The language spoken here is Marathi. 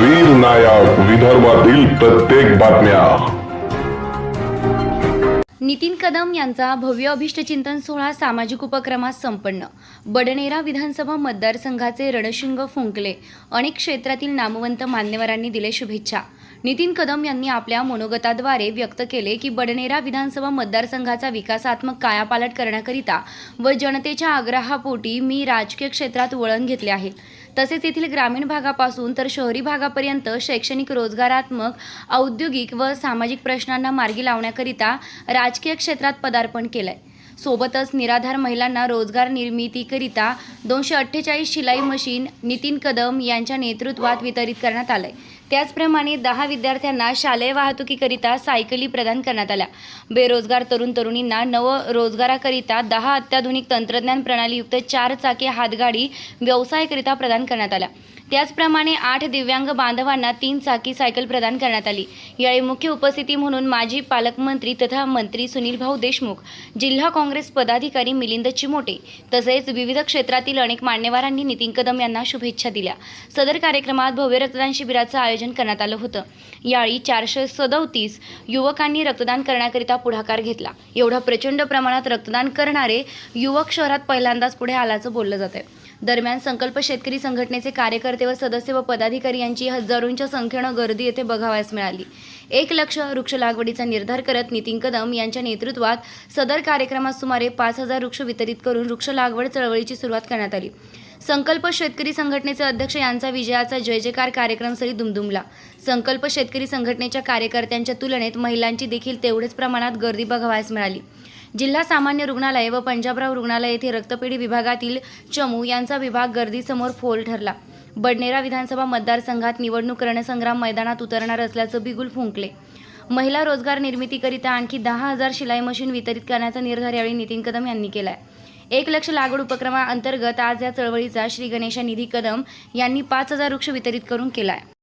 वीर नायक विदर्भातील प्रत्येक बातम्या. नितीन कदम यांचा भव्य अभिष्टचिंतन सोहळा सामाजिक उपक्रमात संपन्न. बडनेरा विधानसभा मतदारसंघाचे रणशिंग फुंकले. अनेक क्षेत्रातील नामवंत मान्यवरांनी दिले शुभेच्छा. नितीन कदम यांनी आपल्या मनोगताद्वारे व्यक्त केले की बडनेरा विधानसभा मतदारसंघाचा विकासात्मक कायापालट करण्याकरिता व जनतेच्या आग्रहापोटी मी राजकीय क्षेत्रात वळण घेतले आहे. तसेच येथील ग्रामीण भागापासून तर शहरी भागापर्यंत शैक्षणिक रोजगारात्मक औद्योगिक व सामाजिक प्रश्नांना मार्गी लावण्याकरिता राजकीय क्षेत्रात पदार्पण केलंय. सोबतच निराधार महिलांना रोजगार निर्मितीकरिता दोनशे अठ्ठेचाळीस शिलाई मशीन नितीन कदम यांच्या नेतृत्वात वितरित करण्यात आलंय. त्याचप्रमाणे दहा विद्यार्थ्यांना शालेय वाहतुकीकरिता सायकली प्रदान करण्यात आल्या. बेरोजगार तरुण तरुणींना नवरोजगाराकरिता दहा अत्याधुनिक तंत्रज्ञान प्रणालीयुक्त चार चाकी हातगाडी व्यवसायाकरिता प्रदान करण्यात आल्या. त्याचप्रमाणे आठ दिव्यांग बांधवांना तीन चाकी सायकल प्रदान करण्यात आली. यावेळी मुख्य उपस्थिती म्हणून माजी पालकमंत्री तथा मंत्री सुनील भाऊ देशमुख जिल्हा काँग्रेस पदाधिकारी मिलिंद चिमोटे तसेच विविध क्षेत्रातील अनेक मान्यवरांनी नितीन कदम यांना शुभेच्छा दिल्या. सदर कार्यक्रमात भव्य रक्तदान शिबिराचं आयोजन करण्यात आलं होतं. यावेळी चारशे सदोतीस युवकांनी रक्तदान करण्याकरिता पुढाकार घेतला. एवढं प्रचंड प्रमाणात रक्तदान करणारे युवक शहरात पहिल्यांदाच पुढे आल्याचं बोललं जात आहे दरम्यान संकल्प शेतकरी संघटनेचे कार्यकर्ते व सदस्य व पदाधिकारी यांची हजारोंच्या संख्येनं गर्दी येथे बघावयास मिळाली. एक लक्ष वृक्ष लागवडीचा निर्धार करत नितीन कदम यांच्या नेतृत्वात सदर कार्यक्रमात सुमारे पाच हजार वृक्ष वितरित करून वृक्ष लागवड चळवळीची सुरुवात करण्यात आली. संकल्प शेतकरी संघटनेचे अध्यक्ष यांचा विजयाचा जय जयकार कार्यक्रम सरी दुमदुमला. संकल्प शेतकरी संघटनेच्या कार्यकर्त्यांच्या तुलनेत महिलांची देखील तेवढेच प्रमाणात गर्दी बघावयास मिळाली. जिल्हा सामान्य रुग्णालय व पंजाबराव रुग्णालय येथे रक्तपेढी विभागातील चमू यांचा विभाग गर्दीसमोर फोल ठरला. बडनेरा विधानसभा मतदारसंघात निवडणूक रणसंग्राम मैदानात उतरणार असल्याचं बिगुल फुंकले. महिला रोजगार निर्मितीकरिता आणखी दहा हजार शिलाई मशीन वितरित करण्याचा निर्धार यावेळी नितीन कदम यांनी केलाय. एक लक्ष लागवड उपक्रमाअंतर्गत आज या चळवळीचा श्री गणेशा निधी कदम यांनी पाच हजार वृक्ष वितरित करून केला आहे